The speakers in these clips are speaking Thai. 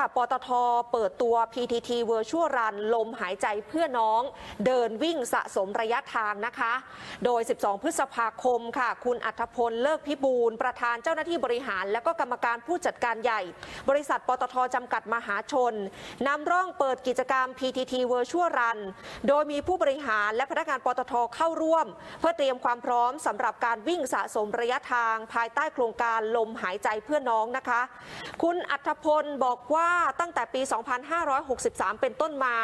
ค่ะ ปตท เปิดตัว PTT Virtual Run ลมหายใจเพื่อน้อง เดินวิ่งสะสมระยะทางนะคะ โดย 12 พฤษภาคมค่ะ คุณอัธพล เลิกพิบูล ประธานเจ้าหน้าที่บริหาร และก็กรรมการผู้จัดการใหญ่ บริษัท ปตท จำกัดมหาชนนำร่องเปิดกิจกรรม PTT Virtual Run โดยมีผู้บริหารและพนักงาน ปตท เข้าร่วม เพื่อเตรียมความพร้อมสำหรับการวิ่งสะสมระยะทาง ภายใต้โครงการลมหายใจเพื่อน้องนะคะคุณอัธพลบอกว่าตั้งแต่ปี 2563 เป็นต้นมา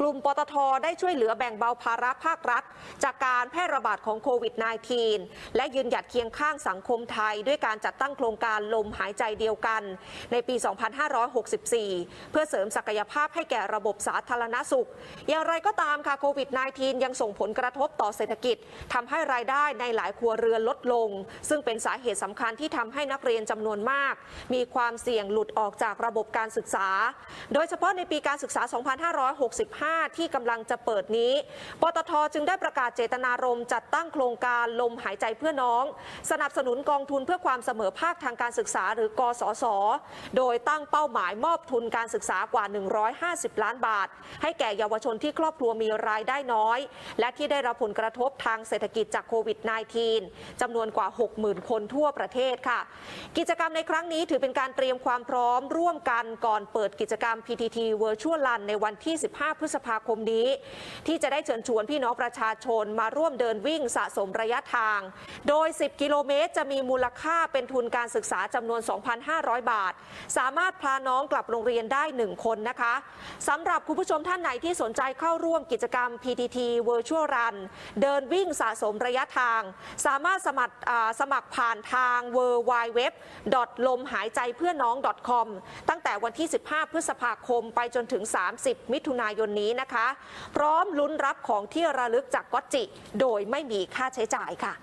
กลุ่มปตทได้ช่วยเหลือแบ่งเบาภาระภาครัฐ จากการแพร่ระบาดของโควิด -19 และยืนหยัดเคียงข้างสังคมไทย ด้วยการจัดตั้งโครงการลมหายใจเดียวกัน ในปี 2564 เพื่อเสริมศักยภาพให้แก่ระบบสาธารณสุข อย่างไรก็ตามค่ะโควิด -19 ยังส่งผลกระทบต่อเศรษฐกิจทำให้รายได้ในหลายครัวเรือนลดลง ซึ่งเป็นสาเหตุสำคัญที่ทำให้นักเรียนจำนวนมาก มีความเสี่ยงหลุดออกจากระบบการศึกษา โดยเฉพาะในปีการศึกษา 2565 ที่กำลังจะเปิดนี้ ปตทจึงได้ประกาศเจตนารมณ์จัดตั้งโครงการลมหายใจเพื่อน้อง สนับสนุนกองทุนเพื่อความเสมอภาคทางการศึกษาหรือกสศโดยตั้งเป้าหมายมอบทุนการศึกษากว่า 150 ล้านบาท ให้แก่เยาวชนที่ครอบครัวมีรายได้น้อย และที่ได้รับผลกระทบทางเศรษฐกิจจากโควิด -19 จำนวนกว่า 60,000 คนทั่วประเทศค่ะ กิจกรรมในครั้งนี้ถือเป็นการเตรียมความพร้อมร่วมกันก่อนเปิดกิจกรรม PTT Virtual Run ในวันที่ 15 พฤษภาคมนี้ ที่จะได้เชิญชวนพี่น้องประชาชนมาร่วมเดินวิ่งสะสมระยะทาง โดย 10 กิโลเมตรจะมีมูลค่าเป็นทุนการศึกษาจำนวน 2,500 บาท สามารถพาน้องกลับโรงเรียนได้ 1 คนนะคะสำหรับคุณผู้ชมท่านไหนที่สนใจเข้าร่วมกิจกรรม PTT Virtual Run เดินวิ่งสะสมระยะทาง สามารถสมัครอ่าสมัครผ่านทาง w w w ลมหายใจเพื่อน้อง้อง .com ตั้งแต่วันที่ 15 พฤษภาคมไปจนถึง 30 มิถุนายนนี้นะคะ พร้อมลุ้นรับของที่ระลึกจากก๊อตจิ โดยไม่มีค่าใช้จ่ายค่ะ